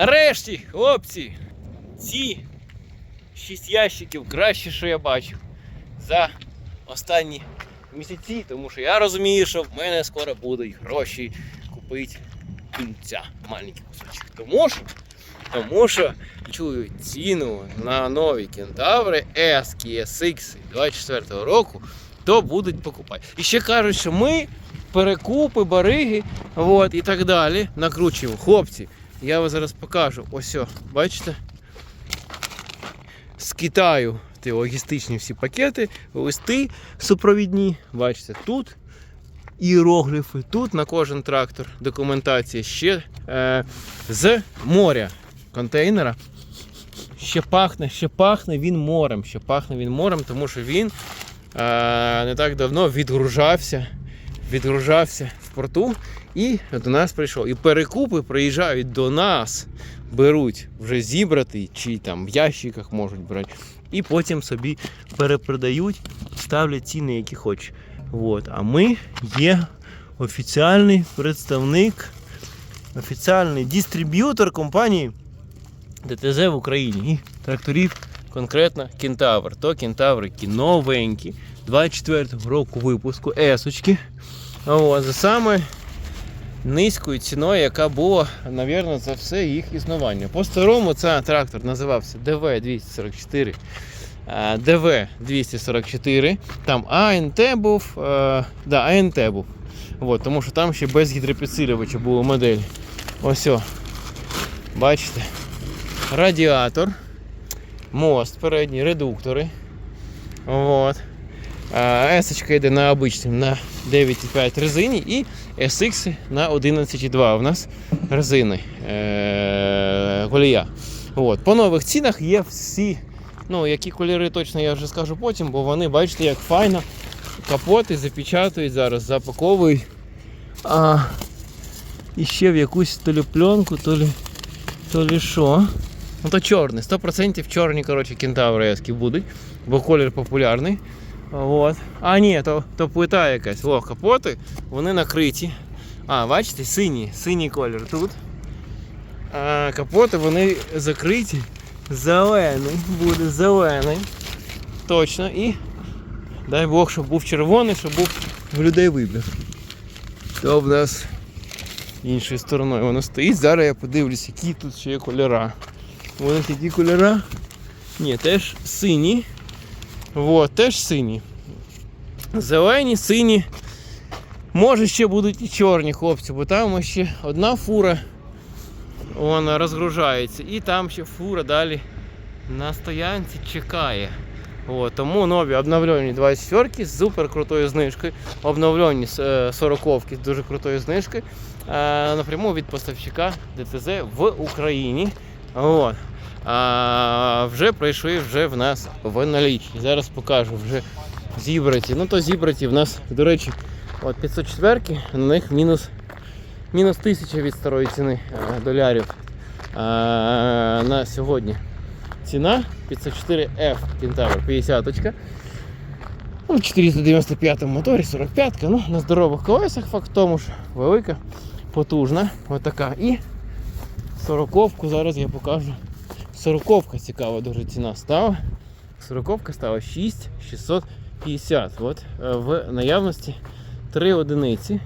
Нарешті, хлопці, ці шість ящиків краще, що я бачив за останні місяці, тому що я розумію, що в мене скоро будуть гроші купити кінця маленький кусочок. Тому що, тому що чую ціну на нові кентаври S, SX 24 року, то будуть покупати. І ще кажуть, що ми перекупи, бариги, от, і так далі накручуємо. Хлопці, я вам зараз покажу. Ось, о, бачите? З Китаю ті логістичні всі пакети, листи супровідні. Бачите, тут іерогліфи, тут на кожен трактор документація ще е, з моря контейнера. Ще пахне, ще пахне він морем. Ще пахне він морем, тому що він е, не так давно відгружався, відгружався в порту і до нас прийшов. І перекупи приїжджають до нас, беруть вже зібратий, чи там в ящиках можуть брати, і потім собі перепродають, ставлять ціни, які хочуть. От. А ми є офіціальний представник, офіціальний дистриб'ютор компанії ДТЗ в Україні. І тракторів конкретно кентавр. То кентаври новенькі, 24-го року випуску, есочки. От, за саме низькою ціною, яка була, навірно, за все їх існування. По-старому цей трактор називався ДВ-244. е, ДВ-244. Там АНТ був. е, Да, АНТ був. От, тому що там ще без гідропідсилювача була модель. Ось. О. Бачите? Радіатор, мост передній, редуктори. От. Есочка йде на обичній на 9,5 резині і SX на 11,2 у нас резини е- колія. От. По нових цінах є всі, ну які кольори точно я вже скажу потім, бо вони, бачите, як файно капоти запечатують зараз, запаковують. А, і ще в якусь то лі пленку, то лі, то лі що. Ну то чорний, 100% чорні коротше, кентаври будуть, бо колір популярний. От. А ні, то, то плита якась. О, капоти, вони накриті. А, бачите, синій, синій колір тут. А капоти вони закриті. Зелений, буде зелений. Точно. І дай Бог, щоб був червоний, щоб був в людей вибір. То в нас іншою стороною воно стоїть. Зараз я подивлюсь, які тут ще є кольора. Ось які кольора. Ні, теж сині. Вот, теж сині. Зелені, сині. Може ще будуть і чорні хлопці, бо там ще одна фура вона розгружається. І там ще фура далі на стоянці чекає. От, тому нові обновлені 24 з супер крутою знижкою, обновлені 40 з дуже крутою знижкою е, напряму від поставщика ДТЗ в Україні. От. А, вже прийшли вже в нас в налічні. Зараз покажу вже зібраті. Ну то зібраті в нас, до речі, от 504 на них мінус мінус 1000 від старої ціни а, долярів а, на сьогодні. Ціна 504F Кентавр 50 -очка. Ну, в 495 моторі 45 ну на здорових колесах, факт в тому що велика, потужна, отака. І 40-ку зараз я покажу. Сороковка цікава дуже ціна стала. Сороковка стала 6650. От е, в наявності 3 одиниці.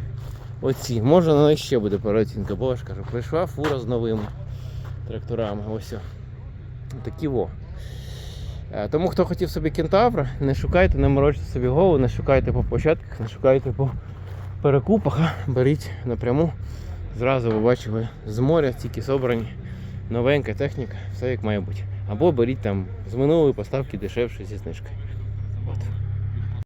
Оці. Може на них ще буде переоцінка, бо я ж кажу, прийшла фура з новими тракторами. Ось. Такі во. Е, Тому хто хотів собі кентавра, не шукайте, не морочте собі голову, не шукайте по площадках, не шукайте по перекупах, беріть напряму. Зразу ви бачили з моря, тільки собрані новенька техніка, все як має бути. Або беріть там з минулої поставки дешевше зі знижкою.